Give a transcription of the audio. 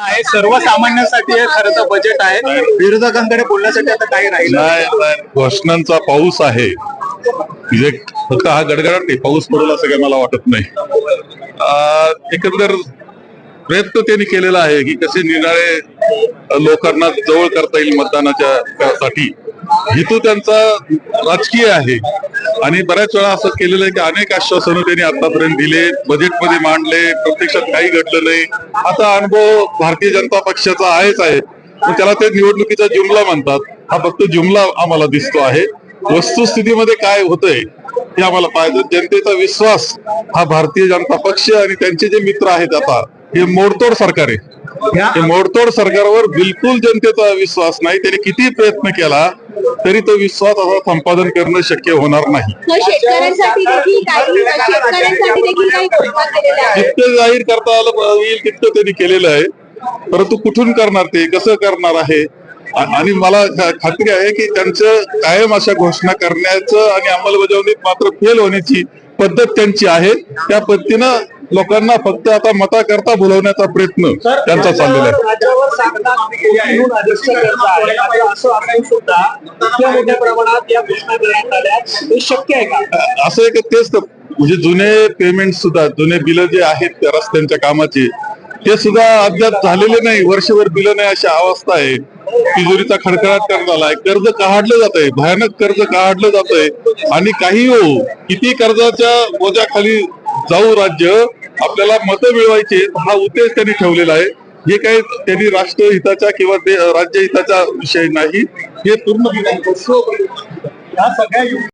आहे सर्वसामान्यांसाठी हे खरं तर बजेट आहे. विरोधकांकडे बोलण्यासाठी आता काही राहिलं नाही. नाही, घोषणांचा पाऊस आहे. म्हणजे फक्त हा गडगडाट नाही पाऊस पडेल असं काही मला वाटत नाही. आ, एकंदर प्रयत्न त्यांनी केलेला आहे की कसे निराळे लोकांना जवळ करता येईल मतदानाच्या साठी. हेतू त्यांचा राजकीय आहे. आणि बऱ्याच वेळा असं केलेलं आहे की अनेक आश्वासनं त्यांनी आतापर्यंत दिले बजेटमध्ये मांडले प्रत्यक्षात काही घडलं नाही. आता अनुभव भारतीय जनता पक्षाचा आहेच आहे. मग त्याला ते निवडणुकीचा जुमला म्हणतात. हा फक्त जुमला आम्हाला दिसतो आहे. वस्तुस्थितीमध्ये काय होतंय हे आम्हाला पाहिजे जनतेचा विश्वास हा भारतीय जनता पक्ष आणि त्यांचे जे मित्र आहेत आता हे मोडतोड सरकार आहे. हे मोडतोड सरकारवर बिलकुल जनतेचा विश्वास नाही. त्यांनी किती प्रयत्न केला तरी तो विश्वास आता संपादन करणं शक्य होणार नाही. मग शेतकऱ्यांसाठी देखील काही शेतकऱ्यांसाठी देखील काही घोषणा केलेल्या आहेत जितकं जाहीर करता आलं येईल तितकं त्यांनी केलेलं आहे. परंतु कुठून करणार ते? कसं करणार आहे? आणि मला खात्री आहे की त्यांचं कायम अशा घोषणा करण्याचं आणि अंमलबजावणीत मात्र फेल होण्याची पद्धत त्यांची आहे. त्या पद्धतीनं लोकांना फक्त आता मता करता बोलवण्याचा प्रयत्न त्यांचा चाललेला आहे. असं हे आहे का? असं आहे की तेच तर म्हणजे जुने पेमेंट सुद्धा जुने बिल जे आहेत त्या रस्त्यांच्या कामाचे ते सुद्धा अद्याप झालेले नाही. वर्षभर बिल नाही अशी अवस्था आहे. तिजोरीचा खडखडाट करण्यात आलाय. कर्ज काढलं जात आहे भयानक कर्ज काढलं जात आहे आणि काही हो किती कर्जाच्या बोजाखाली जाऊ राज्य आपल्याला मतं मिळवायचे हा उद्देश त्यांनी ठेवलेला आहे. हे काही त्यांनी राष्ट्रहिताच्या किंवा राज्य राज्यहिताचा विषय नाही हे पूर्ण या सगळ्या